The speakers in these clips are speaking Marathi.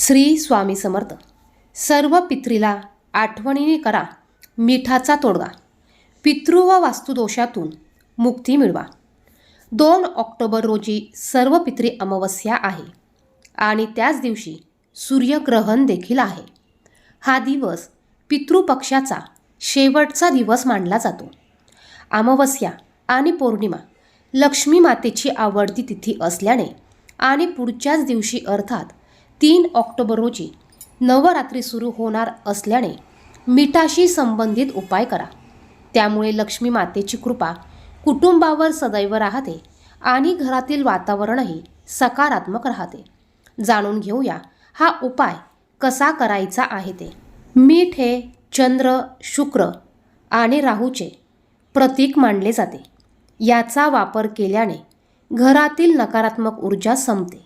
श्री स्वामी समर्थ. सर्व पित्रीला आठवणीने करा मिठाचा तोडगा. पितृ व वास्तुदोषातून मुक्ती मिळवा. दोन ऑक्टोबर रोजी सर्व पित्री अमावस्या आहे आणि त्याच दिवशी सूर्यग्रहण देखील आहे. हा दिवस पितृपक्षाचा शेवटचा दिवस मानला जातो. अमावस्या आणि पौर्णिमा लक्ष्मी मातेची आवडती तिथी असल्याने आणि पुढच्याच दिवशी अर्थात तीन ऑक्टोबर रोजी नवरात्री सुरू होणार असल्याने मिठाशी संबंधित उपाय करा. त्यामुळे लक्ष्मी मातेची कृपा कुटुंबावर सदैव राहते आणि घरातील वातावरणही सकारात्मक राहते. जाणून घेऊया हा उपाय कसा करायचा आहे ते. मीठ हे चंद्र शुक्र आणि राहूचे प्रतीक मानले जाते. याचा वापर केल्याने घरातील नकारात्मक ऊर्जा संपते.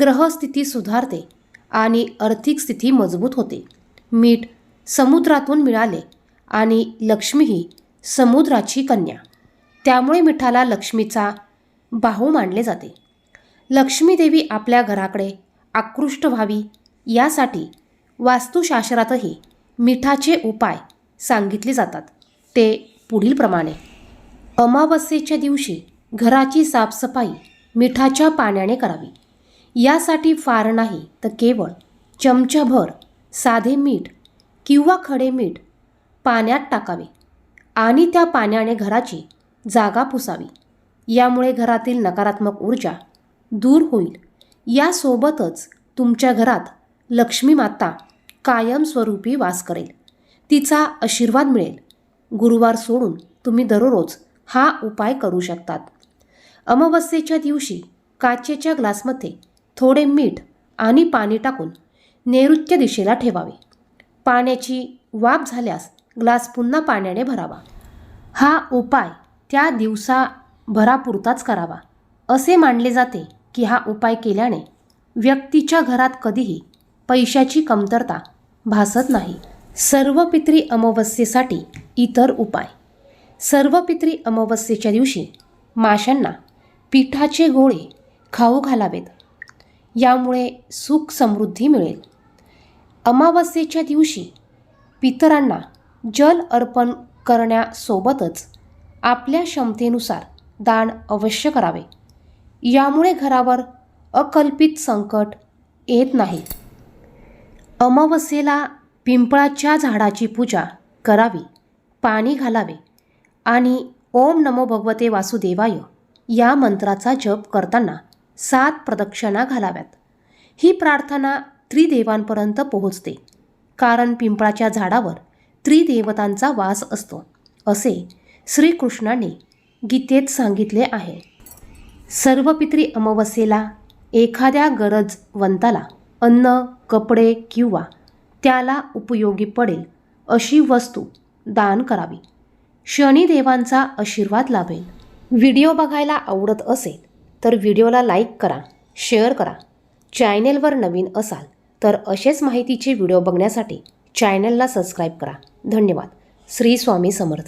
ग्रहस्थिती सुधारते आणि आर्थिक स्थिती मजबूत होते. मीठ समुद्रातून मिळाले आणि लक्ष्मी ही समुद्राची कन्या. त्यामुळे मिठाला लक्ष्मीचा बाहू मानले जाते. लक्ष्मीदेवी आपल्या घराकडे आकृष्ट व्हावी यासाठी वास्तुशास्त्रातही मिठाचे उपाय सांगितले जातात. ते पुढीलप्रमाणे अमावस्येच्या दिवशी घराची साफसफाई मिठाच्या पाण्याने करावी. यासाठी फार नाही तर केवळ चमचाभर साधे मीठ किंवा खडे मीठ पाण्यात टाकावे आणि त्या पाण्याने घराची जागा पुसावी. यामुळे घरातील नकारात्मक ऊर्जा दूर होईल. यासोबतच तुमच्या घरात लक्ष्मी माता कायमस्वरूपी वास करेल. तिचा आशीर्वाद मिळेल. गुरुवार सोडून तुम्ही दररोज हा उपाय करू शकतात. अमावस्येच्या दिवशी काचेच्या ग्लासमध्ये थोडे मीठ आणि पाणी टाकून नैऋत्य दिशेला ठेवावे. पाण्याची वाफ झाल्यास ग्लास पुन्हा पाण्याने भरावा. हा उपाय त्या दिवसाभरापुरताच करावा. असे मानले जाते की हा उपाय केल्याने व्यक्तीच्या घरात कधीही पैशाची कमतरता भासत नाही. सर्व पित्री अमावस्येसाठी इतर उपाय. सर्व पित्री अमावस्येच्या दिवशी माशांना पिठाचे गोळे खाऊ घालावेत. यामुळे सुख समृद्धी मिळेल. अमावस्येच्या दिवशी पितरांना जल अर्पण करण्यासोबतच आपल्या क्षमतेनुसार दान अवश्य करावे. यामुळे घरावर अकल्पित संकट येत नाही. अमावस्येला पिंपळाच्या झाडाची पूजा करावी पाणी घालावे आणि ओम नमो भगवते वासुदेवाय या मंत्राचा जप करताना सात प्रदक्षिणा घालाव्यात. ही प्रार्थना त्रिदेवांपर्यंत पोहोचते. कारण पिंपळाच्या झाडावर त्रिदेवतांचा वास असतो असे श्रीकृष्णाने गीतेत सांगितले आहे. सर्व पित्री अमावस्येला एखाद्या गरजवंताला अन्न कपडे किंवा त्याला उपयोगी पडेल अशी वस्तू दान करावी. शनिदेवांचा आशीर्वाद लाभेल. व्हिडिओ बघायला आवडत असेल तर व्हिडिओला लाईक करा शेअर करा. चॅनेलवर नवीन असाल तर असेच माहितीचे व्हिडिओ बघण्यासाठी चॅनलला सबस्क्राईब करा. धन्यवाद. श्री स्वामी समर्थ.